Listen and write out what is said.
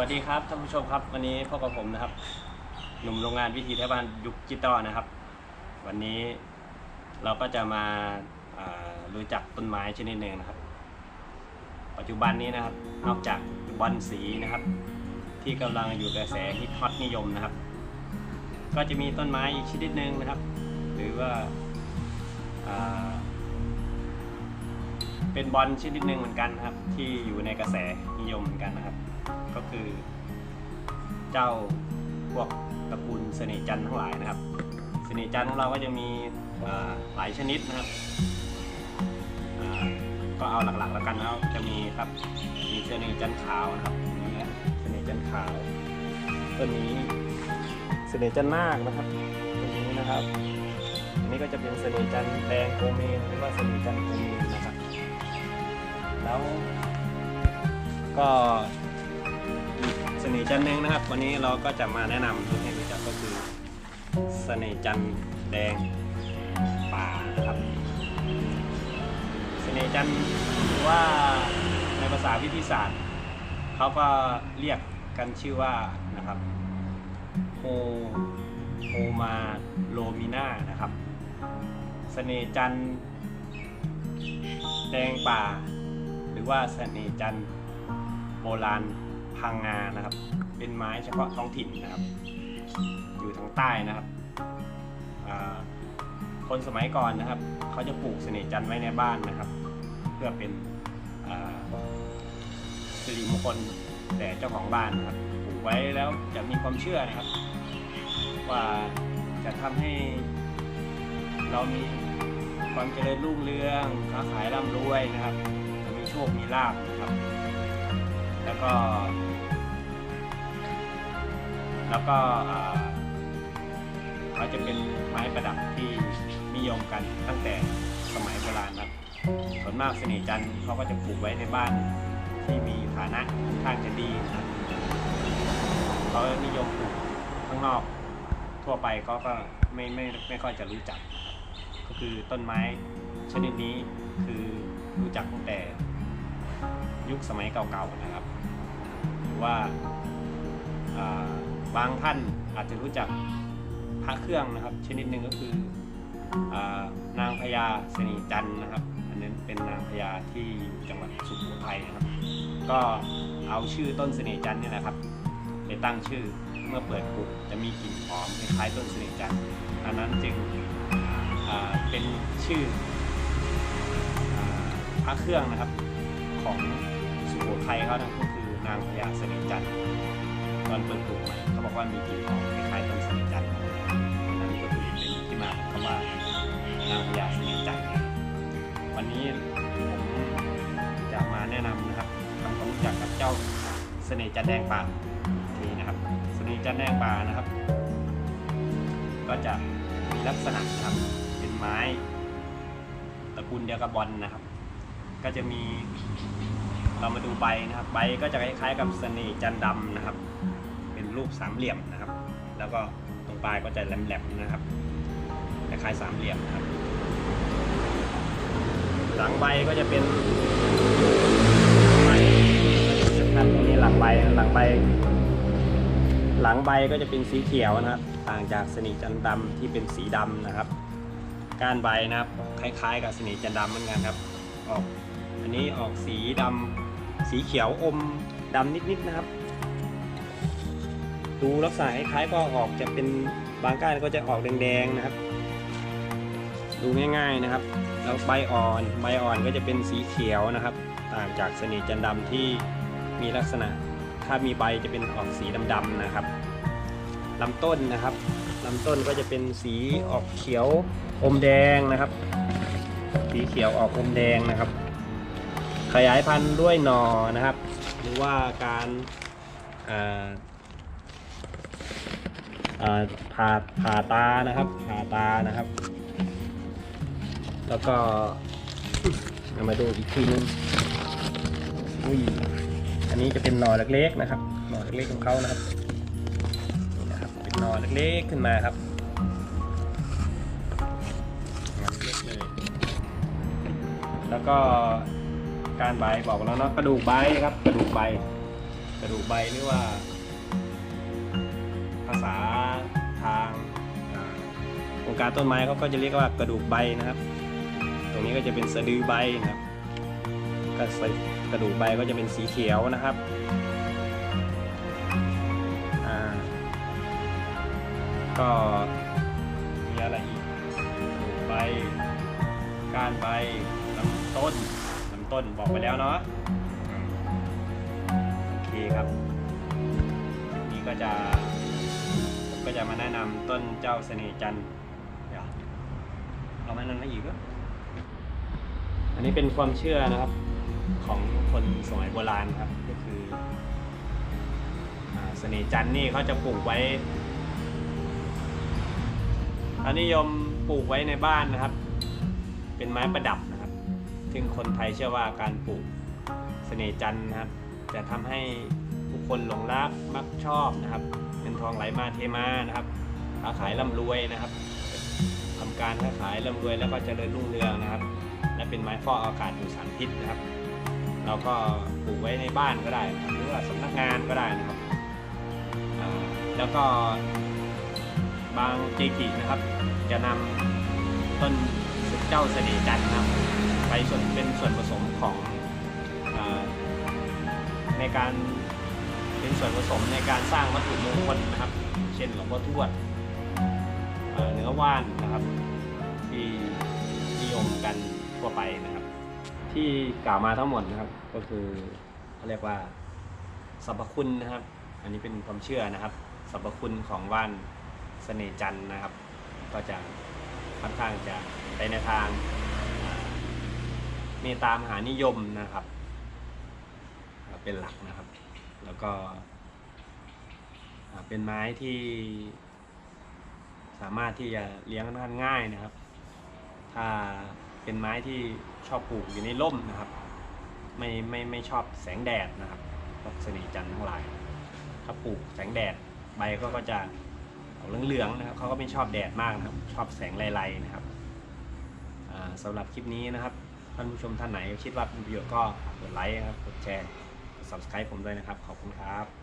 วัสดีครับท่านผู้ชมครับ วันนี้พบกับผมนะครับ หนุ่มโรงงานวิธีไทยบ้านยุคจิตอนะครับ วันนี้เราก็จะมาารู้จักต้นไม้ชนิดหนึ่งนะครับ ปัจจุบันนี้นะครับ นอกจากบอนสีนะครับ ที่กำลังอยู่กระแสฮิตฮอตนิยมนะครับ ก็จะมีต้นไม้อีกชนิดหนึ่งนะครับ หรือว่าอ่า เป็นบอลชนิดหนึ่งเหมือนกันครับ ที่อยู่ในกระแสนิยมเหมือนกันนะครับ ก็คือ เจ้าพวกตระกูลเสน่จันทั้งหลายนะครับเสน่จันของเราก็จะมีหลายชนิดนะครับก็เอาหลักๆแล้วกันแล้วจะมีครับมีเสน่จันขาวนะครับนี่นะเสน่จันขาวต้นนี้เสน่จันนาคนะครับต้นนี้นะครับอันนี้ก็จะเป็นเสน่จันแดงโกเมนหรือว่าเสน่จันโกเมนนะครับ แล้ว ก็อีกเสน่ห์จันทร์หนึ่งนะครับ วันนี้เราก็จะมาแนะนำให้รู้จักก็คือเสน่ห์จันทร์แดงป่านะครับเสน่ห์จันทร์หรือว่าในภาษาวิทยาศาสตร์เขาก็เรียกกันชื่อว่านะครับโฮโฮมาโลมิน่านะครับเสน่ห์จันทร์แดงป่า รือว่าเสน่ห์จันทร์โบราณพังงานะครับ เป็นไม้เฉพาะท้องถิ่นนะครับ อยู่ทางใต้นะครับคนสมัยก่อนนะครับ เขาจะปลูกเสน่ห์จันทร์ไว้ในบ้านนะครับ เพื่อเป็นสิริมงคลแด่เจ้าของบ้านนะครับปลูกไว้แล้วจะมีความเชื่อนะครับ ว่าจะทำให้เรามีความเจริญรุ่งเรืองค้าขายร่ำรวยนะครับ คมีลาบนะครับ แล้วก็ แล้วก็เขาจะเป็นไม้ประดับที่นิยมกันตั้งแต่สมัยโบราณครับส่วนมากเสน่ห์จันทร์เขาก็จะปลูกไว้ในบ้านที่มีฐานะค่อนข้างจะดีครับเขานิยมปลูกข้างนอกทั่วไปก็ก็ไม่ไม่ไม่ค่อยจะรู้จัก ก็คือต้นไม้ชนิดนี้คือรู้จักตั้งแต่ ยุคสมัยเก่าๆนะครับ หรือว่าาบางท่านอาจจะรู้จักพระเครื่องนะครับ ชนิดหนึ่งก็คืออนางพญาเสนีจันนะครับ อันนั้นเป็นนางพญาที่จังหวัดสุโขทัยนะครับ ก็เอาชื่อต้นเสน่ห์จันนี่ยนะครับไปตั้งชื่อเมื่อเปิดปลูกจะมีกลิ่นหอมคล้ายต้นเสน่ห์จันอันนั้นจึงเป็นชื่อพระเครื่องนะครับของ สุโขทัยเขานะก็คือนางพญาเสน่ห์จันทร์ตอนเปิดปลูกใหม่เขาบอกว่ามีกลิ่นหอมคล้ายๆต้นเสน่ห์จันทร์นนั้นก็คือเป็นที่มาของคำว่านางพญาเสน่ห์จันทร์วันนี้ผมจะมาแนะนำนะครับทำความรู้จักกับเจ้าเสน่ห์จันทร์แดงป่านี่นะครับ เสน่ห์จันทร์แดงป่านะครับ ก็จะมีลักษณะนะครับเป็นไม้ตระกูลเดียวกับบอลนะครับ ก็จะมีเรามาดูใบนะครับ ใบก็จะคล้ายๆ กับเสน่ห์จันทร์ดำนะครับ เป็นรูปสามเหลี่ยมนะครับ แล้วก็ตรงปลายก็จะแหลมๆนะครับคล้ายๆสามเหลี่ยมนะครับ หลังใบก็จะเป็นใบสำคัญตรงนี้หลังใบหลังใบ หลังใบก็จะเป็นสีเขียวนะครับ ต่างจากสนิจันทร์ดำที่เป็นสีดำนะครับ ก้านใบนะครับ คล้ายๆ กับสนิจันทร์ดำเหมือนกันครับออก อันนี้ออกสีดำสีเขียวอมดำนิดๆนะครับ ดูลักษณะคล้ายๆก็ออกจะเป็นบางก้านก็จะออกแดงๆนะครับ ดูง่ายๆนะครับ แล้วใบอ่อนใบอ่อนก็จะเป็นสีเขียวนะครับ ต่างจากสนิจันดำที่มีลักษณะถ้ามีใบจะเป็นออกสีดำๆนะครับลำต้นนะครับลำต้นก็จะเป็นสีออกเขียวอมแดงนะครับ สีเขียวออกอมแดงนะครับ ขยายพันธุ์ด้วยหนอนะครับ หรือว่าการผ่าผ่าตานะครับผ่าตานะครับ แล้วก็ามาดูอีกทีนึงอุ้ยอันนี้จะเป็นหนอเล็กๆนะครับหนอเล็กๆของเขานะครับนี่นะครับ เป็นหนอเล็กๆขึ้นมาครับหน่อเล็กเลยแล้วก็ารใบบอกแล้วเนาะกระดูกใบครับ กระดูกใบ กระดูกใบหรือว่า ภาษาทางอ่าวงการต้นไม้เขาก็จะเรียกว่ากระดูกใบนะครับ ตรงนี้ก็จะเป็นสะดือใบนะครับกระกระดูกใบก็จะเป็นสีเขียวนะครับอ่าก็มีอะไรอีกกระดูกใบก้านใบลำต้น ต้นบอกไปแล้วเนาะโอเคครับคลิปนี้ก็จะผมก็จะมาแนะนำต้นเจ้าเสน่ห์จันทร์เดี๋ยวเอามานั้นให้อีกก็อันนี้เป็นความเชื่อนะครับของคนสมัยโบราณครับก็คืออเสน่ห์จันทร์นี่เขาจะปลูกไว้เขานิยมปลูกไว้ในบ้านนะครับ เป็นไม้ประดับนะครับ ซึ่งคนไทยเชื่อว่าการปลูกเสน่ห์จันทร์นะครับ จะทำให้ผู้คนหลงรักมักชอบนะครับเงินทองไหลมาเทมานะครับค้าขายร่ำรวยนะครับทำการค้าขายร่ำรวยแล้วก็เจริญรุ่งเรืองนะครับ และเป็นไม้ฟอกอากาศดูสารพิษนะครับ เราก็ปลูกไว้ในบ้านก็ได้ หรือว่าสำนักงานก็ได้นะครับแล้วก็บางเจกินะครับ จะนำต้นเจ้าเสน่ห์จันทร์นะครับ ไปส่วนเป็นส่วนผสมของอในการเป็นส่วนผสมในการสร้างวัตถุมงคลนะครับ เช่นหลวงพ่อทวดเเนื้อว่านนะครับ ที่นิยมกันทั่วไปนะครับ ที่กล่าวมาทั้งหมดนะครับ ก็คือเขาเรียกว่าสรรพคุณนะครับ อันนี้เป็นความเชื่อนะครับสรรพคุณของว่านเสน่จันนะครับ ก็จะค่อนข้างจะไปในทาง เมตตามหานิยมนะครับ เป็นหลักนะครับ แล้วก็ เป็นไม้ที่สามารถที่จะเลี้ยงค่อนข้ง่ายนะครับ ถ้าเป็นไม้ที่ชอบปลูกอยู่ในร่มนะครับ ไม่ไม่ไม่ชอบแสงแดดนะครับพวกสน่ห์จันทร์ทั้งหลาย ถ้าปลูกแสงแดดใบก็ก็จะออกเหลืองๆนะครับเขาก็ไม่ชอบแดดมากนะครับ ชอบแสงไลๆนะครับสำหรับคลิปนี้นะครับ ท่านผู้ชมท่านไหนคิดว่าเป็นประโยชน์ก็กดไลค์ครับ กดแชร์กด subscribe ผมด้วยนะครับ ขอบคุณครับ